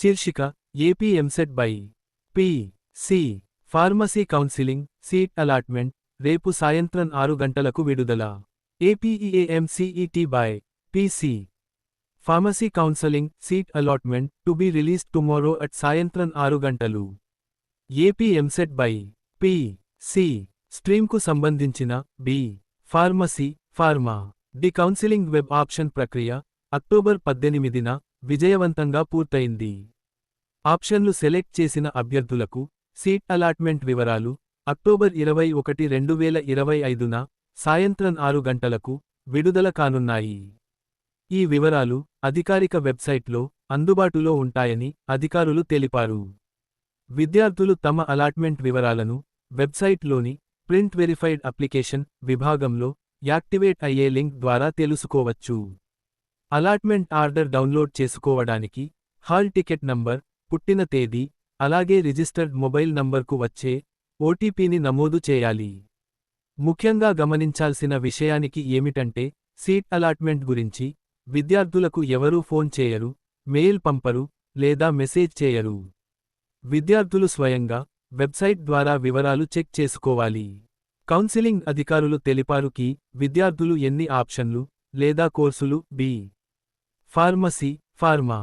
శీర్షిక AP EAMCET by P C pharmacy counselling seat allotment రేపు సాయంత్రం ఆరు గంటలకు విడుదల. APEAMCET by PC pharmacy counselling seat allotment to be release tomorrow at సాయంత్రం ఆరు గంటలు. AP EAMCET by P C స్ట్రీమ్కు సంబంధించిన B pharmacy pharma D counselling web option ప్రక్రియ అక్టోబర్ పద్దెనిమిదిన విజయవంతంగా పూర్తయింది. ఆప్షన్లు సెలెక్ట్ చేసిన అభ్యర్థులకు సీట్ అలాట్మెంట్ వివరాలు అక్టోబర్ ఇరవై ఒకటి రెండు వేల ఇరవై ఐదున సాయంత్రం ఆరు గంటలకు విడుదల కానున్నాయి. ఈ వివరాలు అధికారిక వెబ్సైట్లో అందుబాటులో ఉంటాయని అధికారులు తెలిపారు. విద్యార్థులు తమ అలాట్మెంట్ వివరాలను వెబ్సైట్లోని ప్రింట్ వెరిఫైడ్ అప్లికేషన్ విభాగంలో యాక్టివేట్ అయ్యే లింక్ ద్వారా తెలుసుకోవచ్చు. అలాట్మెంట్ ఆర్డర్ డౌన్లోడ్ చేసుకోవడానికి హాల్ టికెట్ నంబర్ పుట్టిన తేదీ అలాగే రిజిస్టర్డ్ మొబైల్ నంబర్కు వచ్చే ఓటీపీని నమోదు చేయాలి. ముఖ్యంగా గమనించాల్సిన విషయానికి ఏమిటంటే సీట్ అలాట్మెంట్ గురించి విద్యార్థులకు ఎవరూ ఫోన్ చేయరు మెయిల్ పంపరు లేదా మెసేజ్ చేయరు. విద్యార్థులు స్వయంగా వెబ్సైట్ ద్వారా వివరాలు చెక్ చేసుకోవాలి. కౌన్సిలింగ్ అధికారులు తెలిపారు కి విద్యార్థులు ఎన్ని ఆప్షన్లు లేదా కోర్సులు B pharmacy pharma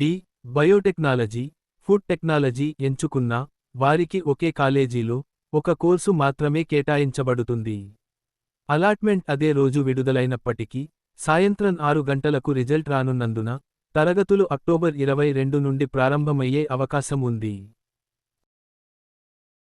D biotechnology food technology ఎంచుకున్న వారికి ఒకే కాలేజీలో ఒక కోర్సు మాత్రమే కేటాయించబడుతుంది. అలాట్మెంట్ అదే రోజు విడుదలైనప్పటికీ సాయంత్రం ఆరు గంటలకు రిజల్ట్ రానున్నందున తరగతులు అక్టోబర్ ఇరవై రెండు నుండి ప్రారంభమయ్యే అవకాశం ఉంది.